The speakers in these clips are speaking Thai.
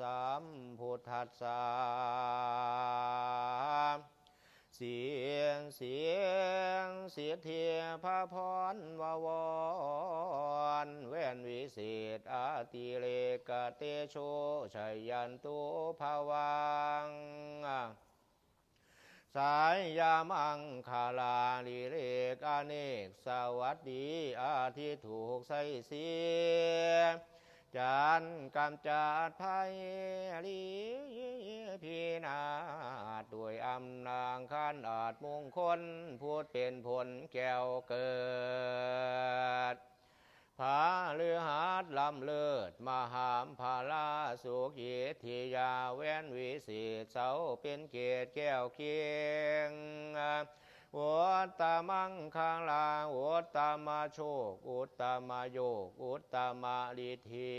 สัมพุทธัสสะเสียงเสียงเสียเทียพระพรวาวรแว่นวิเศษอาติเลกเตโชชัยยันตุภาวังสายยามังคาลาลิเรกอเนกสวัสดีอาทิถูกใส่เสีย จานกำจัดภัยลีพีนาศด้วยอำนางขันอาจมงคล พูดเป็นผลแก้วเกิดผาเลือหัดลำเลิศมหามพาลาสุขีทิยาแว้นวิเศษเสาเป็นเกศแก้วเคียง อุตตมังคังลาอุตตมาโชคอุตตมาโยกอุตตมาลิที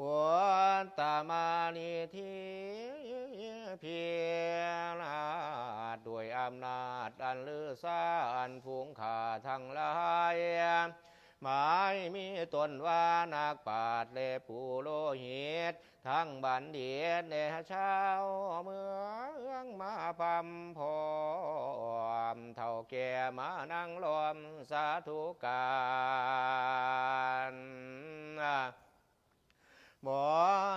อุตตมานิทีเพียรนาด้วยอำนาจอันลือซาอันฟูงขาทั้งหลาย หมายมีตนว่านักปราดเลปูโลหิต ทั้งบันเดียดเนชาวเมืองมาพำพอมเท่าแก่มานั่งลอมสาธุการ หมอ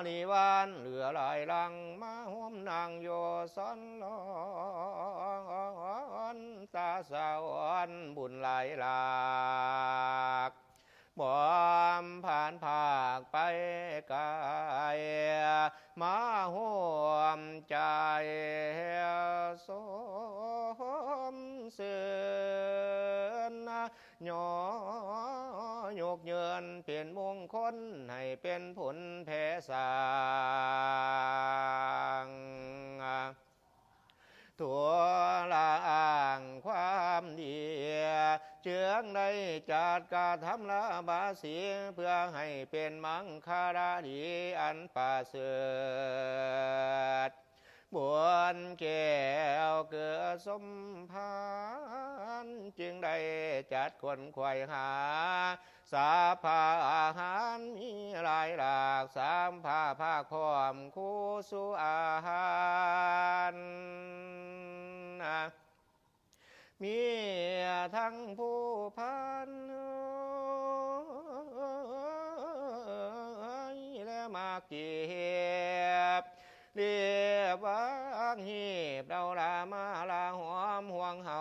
นิวานเหลือหลายลังมาห่มนางโยสอนลอนตาสาวอนบุญหลายหลากบอมผ่านภาคไปไกลมาห่มใจสมเสือนยอยกเยินเป็นมง คลให้เป็นผลแผ่สางทั่วละอ่างความดียเจืองในจัดกาทำละบาสีเพื่อให้เป็นมังคาราดีอันประเสริฐบวนแก้วเกิ สมพานจึงได้จัดคนควายหา สาภาอาหารมีหลายหลากสามผ้าภาคพร้อมคู่สู่อาหารมีทั้งผู้พันและมาเก็บ เรียบวางหีบเราลามาลาหอมห่วงเฮา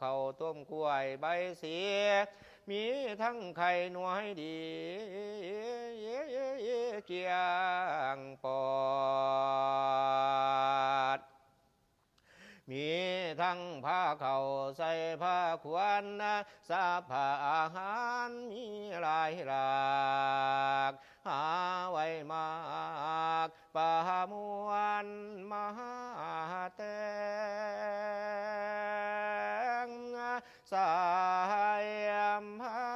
เขาต้มกล้วยใบเสียมีทั้งไข่หน่วยดีเกียงปอดมีทั้งผ้าเข่าใส่ผ้าขวัญนสาผ้าอาหารมีหลายหลาก หาไว้มากปามวนมหาแตงสายพา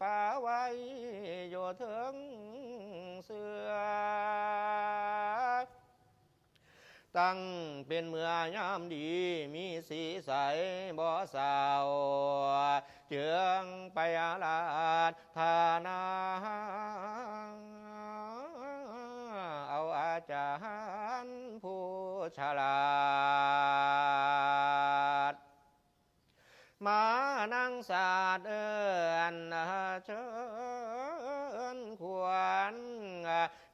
ป่าไว้อยู่ถึงเสือ ตั้งเป็นเมื่อยามดี มีสีใสบ่สาวเจืองไปอาลาดทานาเอาอาจารย์ผู้ฉลาด มานั่งศาสาดเอินเชิญควร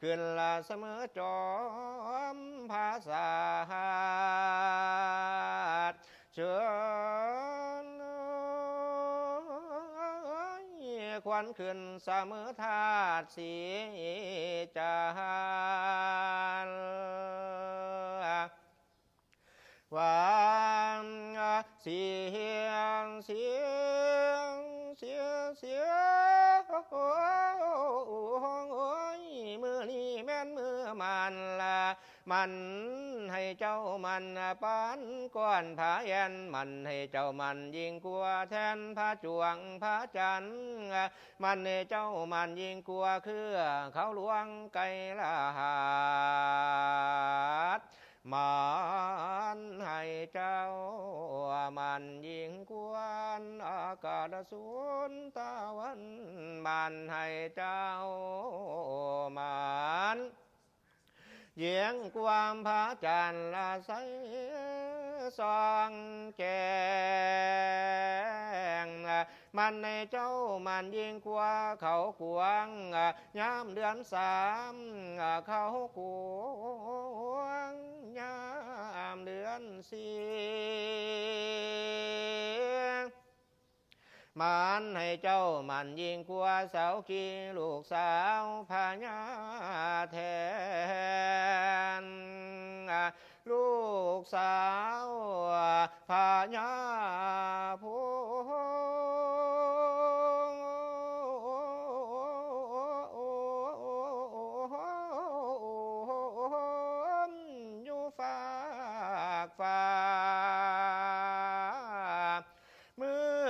ขึ้นละเสมอจอมภาษาเชิญควันขึ้นเสมอธาตุสีจานว่า มันให้เจ้ามันปานก้อนผาแยนมันให้เจ้ามันยิงกลัวแทนพระจวงพระจันทร์มันให้เจ้ามันยิงกลัวคือเขาหลวงไกลละหาดมันให้เจ้ามันยิงกวนอากาศสุนตะวัน มันให้เจ้ามัน เยียงความพระจันทร์ละใสสองแกงมันในเจ้ามันยิ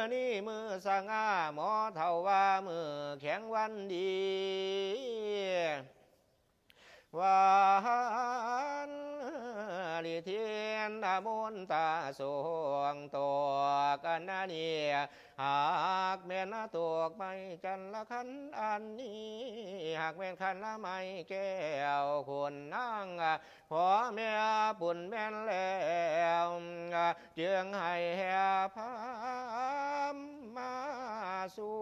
อนี่มือสง่าหมอเท่าว่ามือแข็งวันดีวัน ลิเทียนตามุนตาสวงตัวกันนาเนียหากแม่นตัวไม่จันละคันอันนี้ หากแม่นคันละไม่แก้วคุณนั่งพอแม่ปุ่นแม่นแล้วเจืองให้แห่พามมาสู่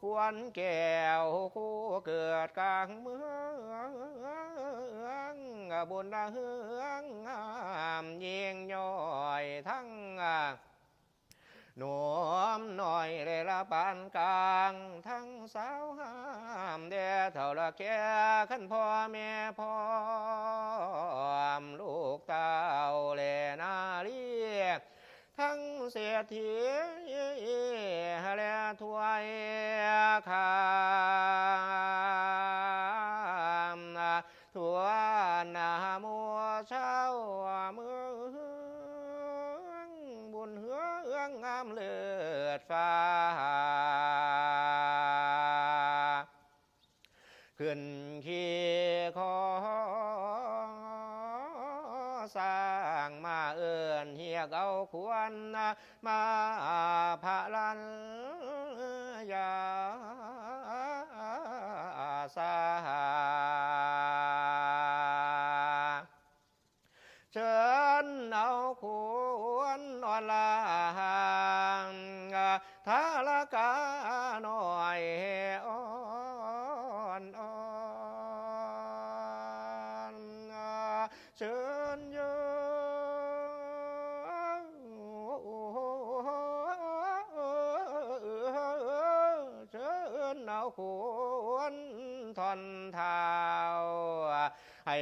ควรแก้วคู่เกิดกลางเมืองบุญเฮืองงามยิงย่อยทั้งหนวมหน่อยเลยละปานกลาง ทั้งสาวห้ามเดเท่าละแก่ขันพ่อแม่พ่อมลูกเต้าเลนาเรียก ทั้งเสียทีและถวยคามทั่วนามัวเช้า นเฮียก ทอนเท้าให้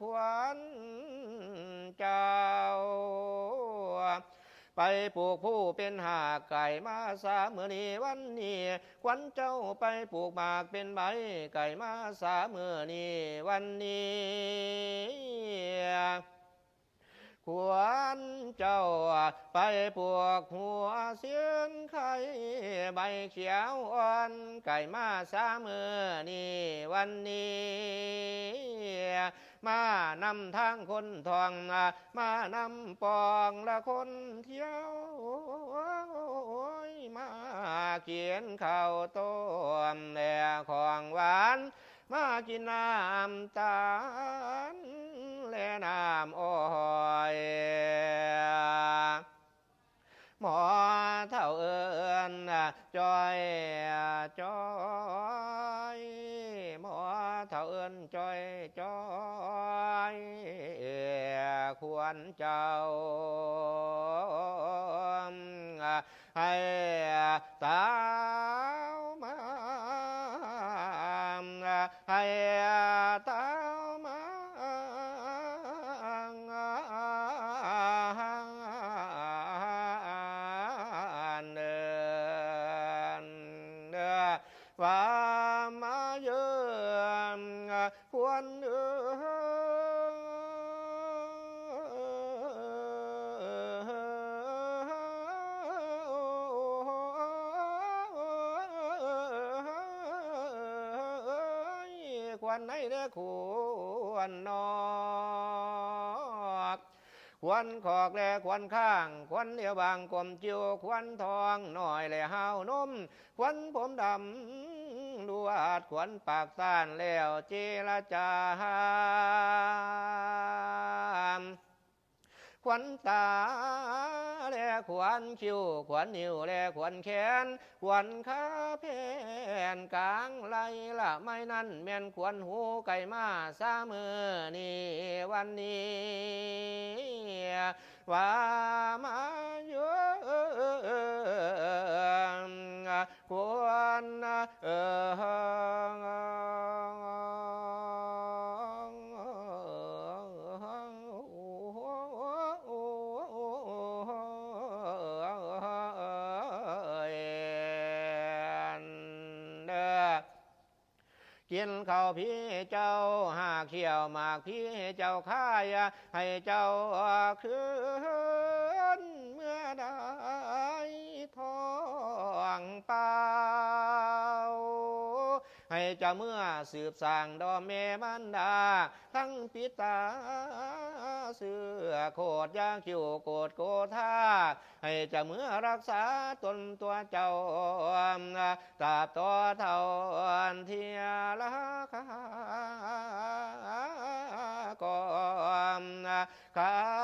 ควรเจ้า ไปปลูกผู้เป็นหาไก่มาสามมือนี้วันนี้ควันเจ้าไปปลูกหมากเป็นใบไก่มาสามมือนี้วันนี้ควรเจ้าไปปลูกหัวเสียนไข่ใบเขียวอ่อนไก่มาสามมือนี้วันนี้ มานำทางคนทอง มานำปองละคนเที่ยวมาเขียนข้าวต้มแล่ของหวาน มากินน้ำตาลแลน้ำโอ้ยหมอเท่าเอิญจอยจอย ควรเจ้า ควรไหนเด้อควรนอกควนขอกแลควนข้างควนเดียวบางกลมจิวควนทองหน่อยแลห้าวนมควนผมดำดูอาดควนปากต้านแล้วเจรจาขวัญตา แลขวัญคิ้วขวัญนิ้วแลขวัญแขน ขวัญขาแผ่นกลางไหลละไม่นั่นแม่นขวัญหูไก่มาสามือนี่วันนี้ว่ามาเยอะควรเออ กินข้าวพี่เจ้าหาเขียวหมากพี่เจ้าข้ายให้เจ้าคืนเมื่อได้ทองปา จ้าเมื่อสืบสร้างดอมเมมันดา ทั้งปิตาเสือโคดยางคิวโกดโกธาให้จ้าเมื่อรักษาตนตัวเจ้าตาบต่อเท่าเทียละคาก่อนข้า